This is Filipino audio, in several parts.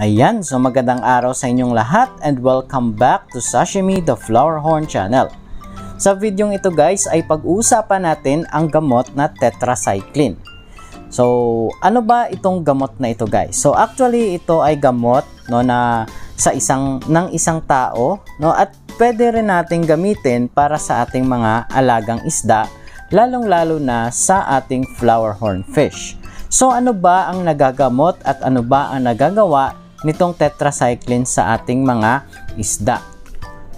Ayan, so magandang araw sa inyong lahat and welcome back to Sashimi the Flower Horn Channel. Sa videong ito guys ay pag-uusapan natin ang gamot na tetracycline. So, ano ba itong gamot na ito guys? So, actually ito ay gamot no na sa isang ng isang tao no at pwede rin nating gamitin para sa ating mga alagang isda lalong-lalo na sa ating flower horn fish. So ano ba ang nagagamot at ano ba ang nagagawa nitong tetracycline sa ating mga isda?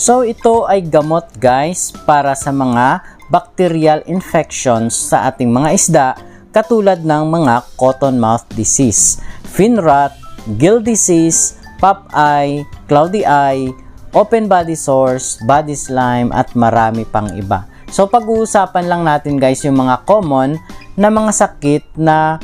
So ito ay gamot guys para sa mga bacterial infections sa ating mga isda katulad ng mga cotton mouth disease, fin rot, gill disease, pop eye, cloudy eye, open body sores, body slime at marami pang iba. So pag-uusapan lang natin guys yung mga common na mga sakit na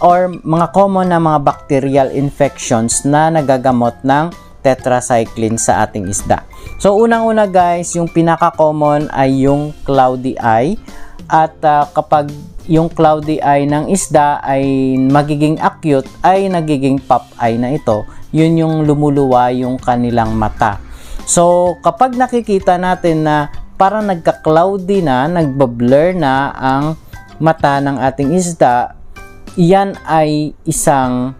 or mga common na mga bacterial infections na nagagamot ng tetracycline sa ating isda. So unang-una guys, yung pinaka-common ay yung cloudy eye at uh, kapag yung cloudy eye ng isda ay magiging acute ay nagiging pop eye na ito. Yun yung lumuluwa yung kanilang mata. So kapag nakikita natin na parang nagka-cloudy na, nagba-blur na ang mata ng ating isda, iyan ay isang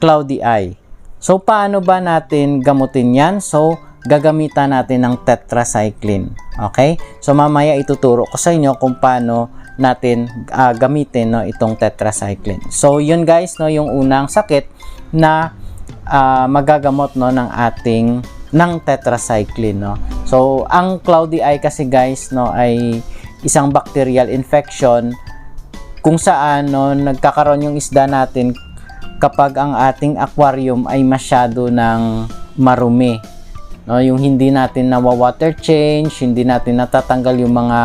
cloudy eye. So, paano ba natin gamutin yan? So, gagamitan natin ng tetracycline. Okay? So, mamaya ituturo ko sa inyo kung paano natin uh, gamitin no, itong tetracycline. So, yun guys, no, yung unang sakit na uh, magagamot no, ng ating ng tetracycline no. So ang cloudy eye kasi guys no ay isang bacterial infection kung saan no nagkakaroon yung isda natin kapag ang ating aquarium ay masyado ng marumi. No, yung hindi natin nawa-water change, hindi natin natatanggal yung mga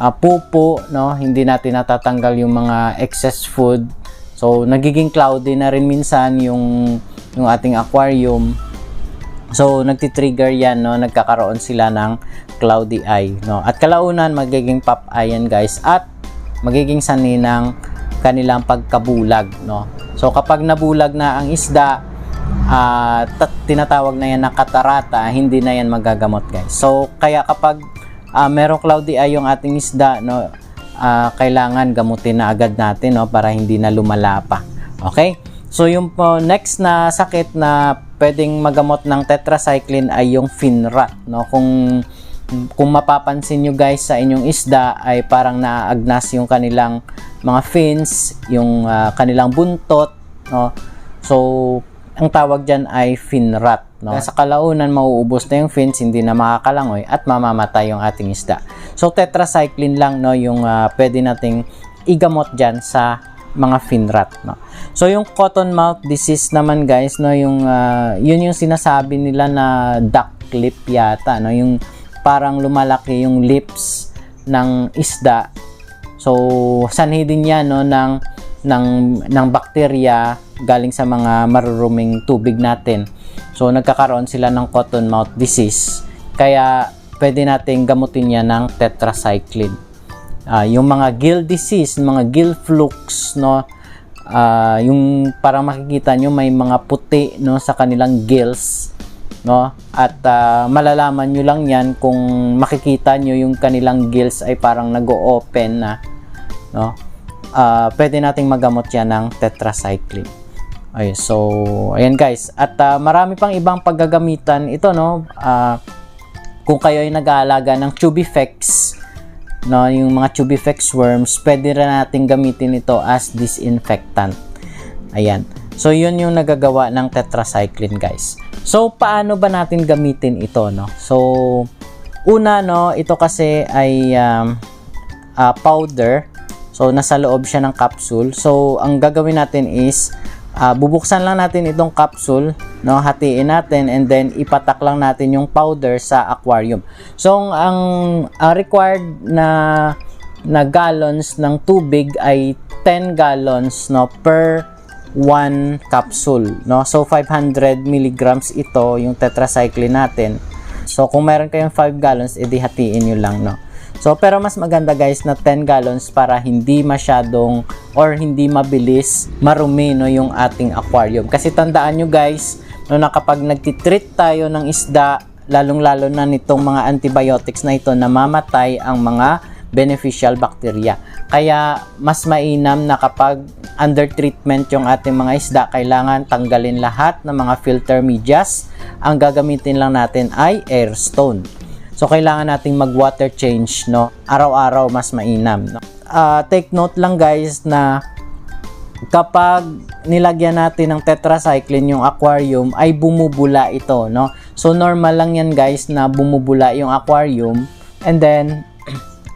uh, pupo, no, hindi natin natatanggal yung mga excess food. So nagiging cloudy na rin minsan yung yung ating aquarium So, nagti-trigger yan, no? Nagkakaroon sila ng cloudy eye, no? At kalaunan, magiging pop eye yan, guys. At magiging sani ng kanilang pagkabulag, no? So, kapag nabulag na ang isda, uh, tinatawag na yan na katarata, hindi na yan magagamot, guys. So, kaya kapag uh, merong cloudy eye yung ating isda, no? Uh, kailangan gamutin na agad natin, no? Para hindi na lumala pa. Okay? So, yung po, next na sakit na pwedeng magamot ng tetracycline ay yung finrot no kung kung mapapansin nyo guys sa inyong isda ay parang naaagnas yung kanilang mga fins yung uh, kanilang buntot no? So ang tawag diyan ay fin rot no? Sa kalaunan mauubos na yung fins hindi na makakalangoy at mamamatay yung ating isda. So tetracycline lang no? Yung uh, pwede nating igamot diyan sa mga fin rot no. So yung cotton mouth disease naman guys no? Yung uh, yun yung sinasabi nila na duck lip yata no? Yung parang lumalaki yung lips ng isda. So sanhi din yan no ng ng ng bakterya galing sa mga maruruming tubig natin. So nagkakaroon sila ng cotton mouth disease. Kaya pwede nating gamutin yan ng tetracycline uh, yung mga gill disease, mga gill flukes, no, uh, yung para makikita nyo may mga puti no sa kanilang gills no? At uh, malalaman nyo lang yan kung makikita nyo yung kanilang gills ay parang nag-open na no? Uh, pwede nating magamot yan ng tetracycline. Ay so ayan guys. At uh, marami pang ibang paggagamitan ito no? Uh, kung kayo ay nag-aalaga ng Tubifex no, yung mga tubifex worms, pwede rin natin gamitin ito as disinfectant. Ayan. So, yun yung nagagawa ng tetracycline, guys. So, paano ba natin gamitin ito, no? So, una, no, ito kasi ay um, uh, powder. So, nasa loob siya ng capsule. So, ang gagawin natin is uh, bubuksan lang natin itong capsule, no, hatiin natin and then ipatak lang natin yung powder sa aquarium. So ang, ang required na na gallons ng tubig ay 10 gallons no per 1 capsule, no. So 500 milligrams ito yung tetracycline natin. So kung meron kayong 5 gallons, edi hatiin niyo lang, no. So, pero mas maganda guys na 10 gallons para hindi masyadong or hindi mabilis marumi no, yung ating aquarium. Kasi tandaan nyo guys, no, na kapag nagtitreat tayo ng isda, lalong-lalo na nitong mga antibiotics na ito, namamatay ang mga beneficial bacteria. Kaya mas mainam na kapag under treatment yung ating mga isda, kailangan tanggalin lahat ng mga filter medias. Ang gagamitin lang natin ay air stone. So kailangan nating mag water change no. Araw-araw mas mainam no. Ah, take note lang guys na kapag nilagyan natin ng tetracycline yung aquarium ay bumubula ito no. So normal lang yan guys na bumubula yung aquarium and then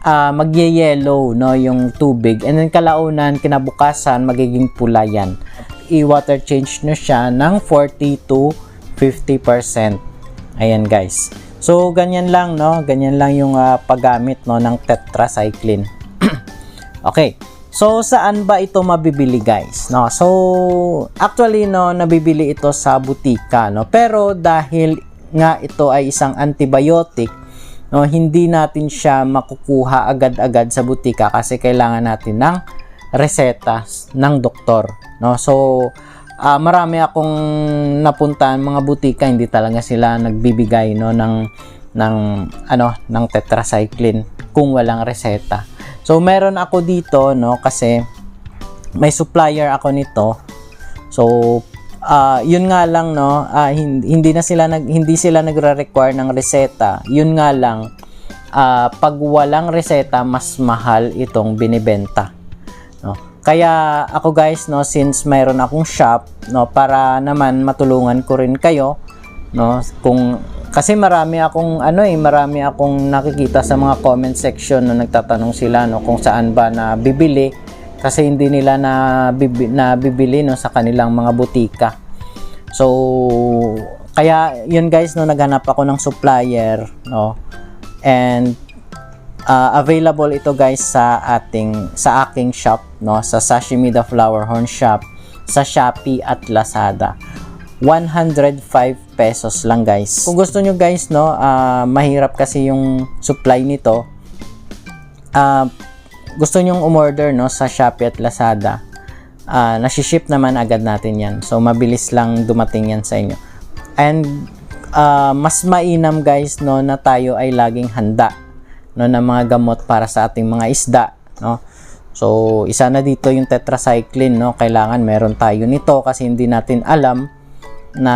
uh, magye-yellow no yung tubig. And then kalaunan kinabukasan magiging pula yan i-water change nyo siya ng 40 to 50% ayan guys. So ganyan lang no? Ganyan lang yung uh, paggamit no ng tetracycline. Okay. So saan ba ito mabibili guys? No? So actually no nabibili ito sa butika no? Pero dahil nga ito ay isang antibiotic no hindi natin siya makukuha agad-agad sa butika kasi kailangan natin ng reseta ng doktor no? So uh, marami akong napuntahan mga butika hindi talaga sila nagbibigay no ng ng ano ng tetracycline kung walang reseta. So meron ako dito no kasi may supplier ako nito. So uh, yun nga lang no, uh, hindi, hindi na sila nag hindi sila nagre-require ng reseta. Yun nga lang uh, pag walang reseta mas mahal itong binibenta. No. Kaya ako guys no, since mayroon akong shop no para naman matulungan ko rin kayo no kung kasi marami akong ano eh marami akong nakikita sa mga comment section no nagtatanong sila no kung saan ba na bibili kasi hindi nila na, bibi, na bibili no sa kanilang mga butika. So kaya yun guys no naghanap ako ng supplier no. And uh, available ito guys sa ating sa aking shop no sa Sashimi the Flower Horn shop sa Shopee at Lazada. 105 pesos lang guys. Kung gusto nyo guys no uh, mahirap kasi yung supply nito. Uh, gusto nyong umorder no sa Shopee at Lazada, uh, nasi-ship naman agad natin 'yan. So mabilis lang dumating 'yan sa inyo. And uh, mas mainam guys no na tayo ay laging handa no ng mga gamot para sa ating mga isda, no. So isa na dito yung tetracycline no, kailangan meron tayo nito kasi hindi natin alam na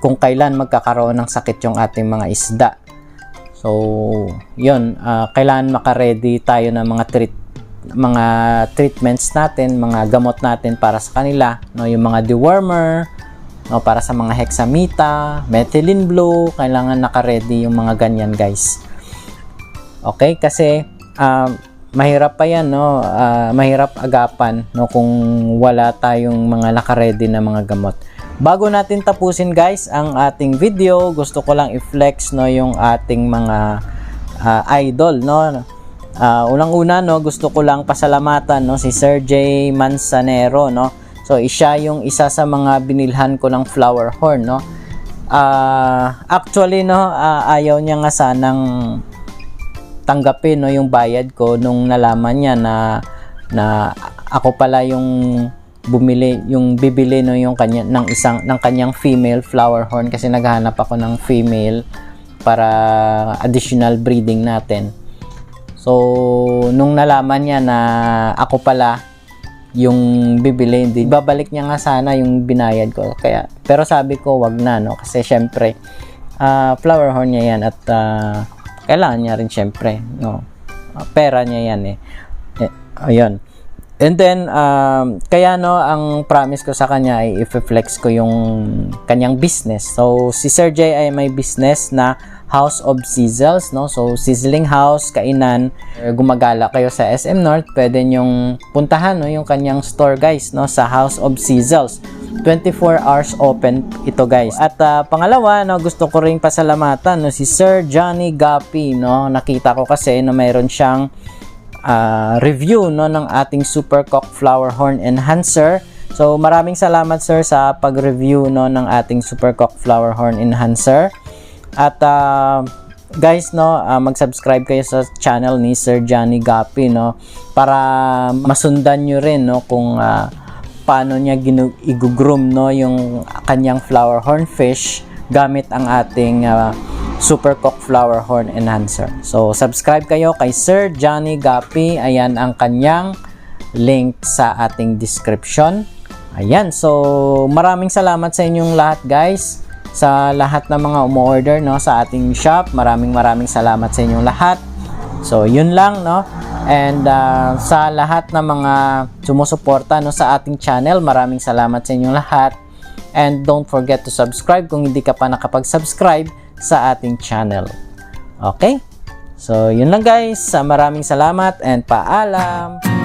kung kailan magkakaroon ng sakit yung ating mga isda. So, yun, uh, kailangan maka-ready tayo ng mga treat mga treatments natin, mga gamot natin para sa kanila, no, yung mga dewormer, no, para sa mga hexamita, methylene blue, kailangan naka-ready yung mga ganyan, guys. Okay, kasi uh, mahirap pa yan, no, uh, mahirap agapan, no, kung wala tayong mga naka-ready na mga gamot. Bago natin tapusin guys ang ating video, gusto ko lang i-flex no yung ating mga uh, idol no. Uh, unang-una no, gusto ko lang pasalamatan no si Sir J Manzanero no. So siya yung isa sa mga binilhan ko ng flower horn no. Uh, actually no, uh, ayaw niya nga sanang tanggapin no yung bayad ko nung nalaman niya na na ako pala yung bumili yung bibili no yung kanya ng isang ng kanyang female flower horn kasi naghahanap ako ng female para additional breeding natin. So nung nalaman niya na ako pala yung bibili, hindi babalik niya nga sana yung binayad ko. Kaya pero sabi ko wag na no kasi syempre uh, flower horn niya yan at uh, kailangan niya rin syempre no. Pera niya yan eh. eh ayun. And then, um, kaya no, ang promise ko sa kanya ay i-flex ko yung kanyang business. So, si Sir J ay may business na House of Sizzles, no? So, sizzling house, kainan, gumagala kayo sa SM North, pwede nyong puntahan, no, yung kanyang store, guys, no, sa House of Sizzles. 24 hours open ito, guys. At uh, pangalawa, no, gusto ko ring pasalamatan, no, si Sir Johnny Gapi, no? Nakita ko kasi na mayroon siyang uh, review no ng ating Super Cock Flower Horn Enhancer. So maraming salamat sir sa pag-review no ng ating Super Cock Flower Horn Enhancer. At uh, guys no ah, mag-subscribe kayo sa channel ni Sir Johnny Gapi no para masundan nyo rin no kung ah, paano niya ginu- no yung kanyang flower horn fish gamit ang ating ah, Super Cock Flower Horn Enhancer. So subscribe kayo kay Sir Johnny Gapi. Ayan ang kanyang link sa ating description. Ayan, so maraming salamat sa inyong lahat guys sa lahat ng mga umorder no sa ating shop. Maraming maraming salamat sa inyong lahat. So yun lang no. And uh, sa lahat ng mga sumusuporta no sa ating channel, maraming salamat sa inyong lahat. And don't forget to subscribe kung hindi ka pa nakapag-subscribe sa ating channel. Okay? So, yun lang guys. Maraming salamat and paalam!